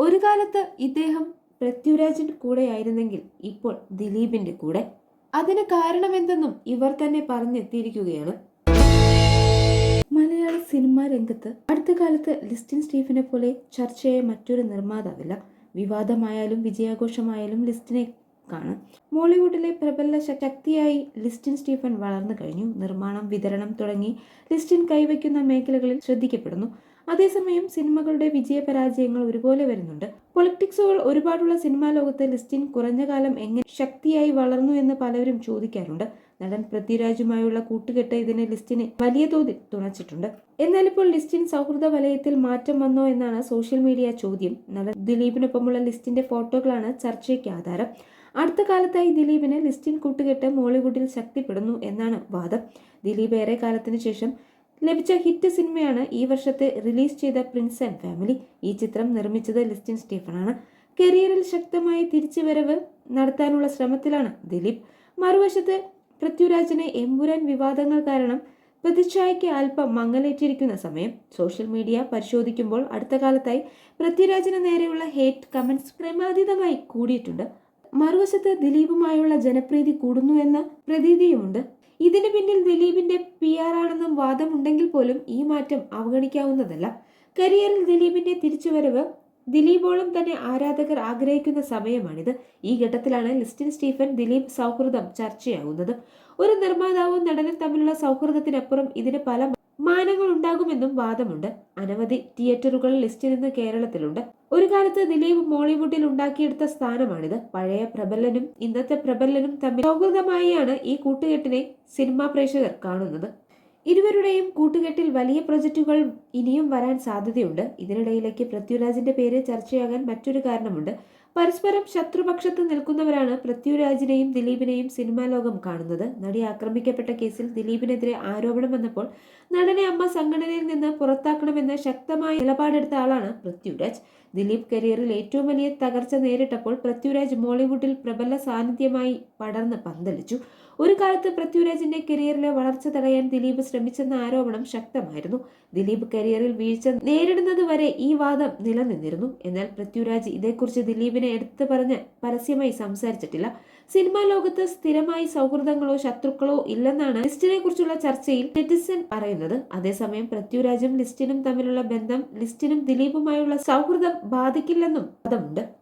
ഒരു കാലത്ത് ഇദ്ദേഹം പൃഥ്വിരാജിന്റെ കൂടെയായിരുന്നെങ്കിൽ ഇപ്പോൾ ദിലീപിന്റെ കൂടെ. അതിന് കാരണമെന്തെന്നും ഇവർ തന്നെ പറഞ്ഞെത്തിയിരിക്കുകയാണ്. മലയാള സിനിമാ രംഗത്ത് അടുത്ത കാലത്ത് ലിസ്റ്റിൻ സ്റ്റീഫനെ പോലെ ചർച്ചയായ മറ്റൊരു നിർമ്മാതാവില്ല. വിവാദമായാലും വിജയാഘോഷമായാലും ലിസ്റ്റിനെ കാണാം. മോളിവുഡിലെ പ്രബല ശക്തിയായി ലിസ്റ്റിൻ സ്റ്റീഫൻ വളർന്നു കഴിഞ്ഞു. നിർമ്മാണം വിതരണം തുടങ്ങി ലിസ്റ്റിൻ കൈവയ്ക്കുന്ന മേഖലകളിൽ ശ്രദ്ധിക്കപ്പെടുന്നു. അതേസമയം സിനിമകളുടെ വിജയപരാജയങ്ങൾ ഒരുപോലെ വരുന്നുണ്ട്. പൊളിറ്റിക്സുകൾ ഒരുപാടുള്ള സിനിമാ ലോകത്ത് ലിസ്റ്റിൻ കുറഞ്ഞ കാലം എങ്ങനെ ശക്തിയായി വളർന്നു എന്ന് പലരും ചോദിക്കാറുണ്ട്. നടൻ പൃഥ്വിരാജുമായുള്ള കൂട്ടുകെട്ട് ഇതിനെ ലിസ്റ്റിനെ വലിയ തോതിൽ തുണച്ചിട്ടുണ്ട്. എന്നാൽ ഇപ്പോൾ ലിസ്റ്റിൻ സൗഹൃദ വലയത്തിൽ മാറ്റം വന്നോ എന്നാണ് സോഷ്യൽ മീഡിയ ചോദ്യം. നടൻ ദിലീപിനൊപ്പമുള്ള ലിസ്റ്റിന്റെ ഫോട്ടോകളാണ് ചർച്ചയ്ക്ക് ആധാരം. അടുത്ത കാലത്തായി ദിലീപിന് ലിസ്റ്റിൻ കൂട്ടുകെട്ട് മോളിവുഡിൽ ശക്തിപ്പെടുന്നു എന്നാണ് വാദം. ദിലീപ് ഏറെ കാലത്തിന് ശേഷം ലഭിച്ച ഹിറ്റ് സിനിമയാണ് ഈ വർഷത്തെ റിലീസ് ചെയ്ത പ്രിൻസ് ആൻഡ് ഫാമിലി. ഈ ചിത്രം നിർമ്മിച്ചത് ലിസ്റ്റിൻ സ്റ്റീഫനാണ്. കരിയറിൽ ശക്തമായ തിരിച്ചുവരവ് നടത്താനുള്ള ശ്രമത്തിലാണ് ദിലീപ്. മറുവശത്ത് പൃഥ്വിരാജിനെ എമ്പുരാൻ വിവാദങ്ങൾ കാരണം പ്രതിച്ഛായയ്ക്ക് അല്പം മങ്ങലേറ്റിരിക്കുന്ന സമയം സോഷ്യൽ മീഡിയ പരിശോധിക്കുമ്പോൾ അടുത്ത കാലത്തായി പൃഥ്വിരാജിന് നേരെയുള്ള ഹേറ്റ് കമന്റ്സ് ക്രമാതീതമായി കൂടിയിട്ടുണ്ട്. മറുവശത്ത് ദിലീപുമായുള്ള ജനപ്രീതി കൂടുന്നു എന്ന പ്രതീതിയുമുണ്ട്. ഇതിന് പിന്നിൽ ദിലീപിന്റെ ആണെന്നും വാദമുണ്ടെങ്കിൽ പോലും ഈ മാറ്റം അവഗണിക്കാവുന്നതല്ല. കരിയറിൽ ദിലീപിന്റെ തിരിച്ചുവരവ് ദിലീപോളം തന്നെ ആരാധകർ ആഗ്രഹിക്കുന്ന സമയമാണിത്. ഈ ഘട്ടത്തിലാണ് ലിസ്റ്റിൻ സ്റ്റീഫൻ ദിലീപ് സൗഹൃദം ചർച്ചയാകുന്നത് ഒരു നിർമ്മാതാവും നടനും തമ്മിലുള്ള സൗഹൃദത്തിനപ്പുറം ഇതിന് പല മാനങ്ങൾ ഉണ്ടാകുമെന്നും വാദമുണ്ട്. അനവധി തിയേറ്ററുകൾ ലിസ്റ്റിൽ നിന്ന് കേരളത്തിലുണ്ട്. ഒരു കാലത്ത് ദിലീപ് മോളിവുഡിൽ ഉണ്ടാക്കിയെടുത്ത സ്ഥാനമാണിത്. പഴയ പ്രബലനും ഇന്നത്തെ പ്രബലനും തമ്മിൽ സൗഹൃദമായാണ് ഈ കൂട്ടുകെട്ടിനെ സിനിമാ പ്രേക്ഷകർ കാണുന്നത്. ഇരുവരുടെയും കൂട്ടുകെട്ടിൽ വലിയ പ്രൊജക്റ്റുകൾ ഇനിയും വരാൻ സാധ്യതയുണ്ട്. ഇതിനിടയിലേക്ക് പൃഥ്വിരാജിന്റെ പേര് ചർച്ചയാകാൻ മറ്റൊരു കാരണമുണ്ട്. പരസ്പരം ശത്രുപക്ഷത്ത് നിൽക്കുന്നവരാണ് പൃഥ്വിരാജിനെയും ദിലീപിനെയും സിനിമാ ലോകം കാണുന്നത്. നടി ആക്രമിക്കപ്പെട്ട കേസിൽ ദിലീപിനെതിരെ ആരോപണം വന്നപ്പോൾ നടനെ അമ്മ സംഘടനയിൽ നിന്ന് പുറത്താക്കണമെന്ന് ശക്തമായ നിലപാടെടുത്ത ആളാണ് പൃഥ്വിരാജ്. ദിലീപ് കരിയറിൽ ഏറ്റവും വലിയ തകർച്ച നേരിട്ടപ്പോൾ പൃഥ്വിരാജ് മോളിവുഡിൽ പ്രബല സാന്നിധ്യമായി പടർന്ന് പന്തലിച്ചു. ഒരു കാലത്ത് പൃഥ്വിരാജിന്റെ കരിയറിലെ വളർച്ച തടയാൻ ദിലീപ് ശ്രമിച്ചെന്ന ആരോപണം ശക്തമായിരുന്നു. ദിലീപ് കരിയറിൽ വീഴ്ച നേരിടുന്നതുവരെ ഈ വാദം നിലനിന്നിരുന്നു. എന്നാൽ പൃഥ്വിരാജ് ഇതേക്കുറിച്ച് ദിലീപിനെ എടുത്തു പറഞ്ഞ് പരസ്യമായി സംസാരിച്ചിട്ടില്ല. സിനിമാ ലോകത്ത് സ്ഥിരമായി സൗഹൃദങ്ങളോ ശത്രുക്കളോ ഇല്ലെന്നാണ് ലിസ്റ്റിനെ കുറിച്ചുള്ള ചർച്ചയിൽ നെറ്റിസൺ പറയുന്നത്. അതേസമയം പൃഥ്വിരാജും ലിസ്റ്റിനും തമ്മിലുള്ള ബന്ധം ലിസ്റ്റിനും ദിലീപുമായുള്ള സൗഹൃദം ബാധിക്കില്ലെന്നും വാദമുണ്ട്.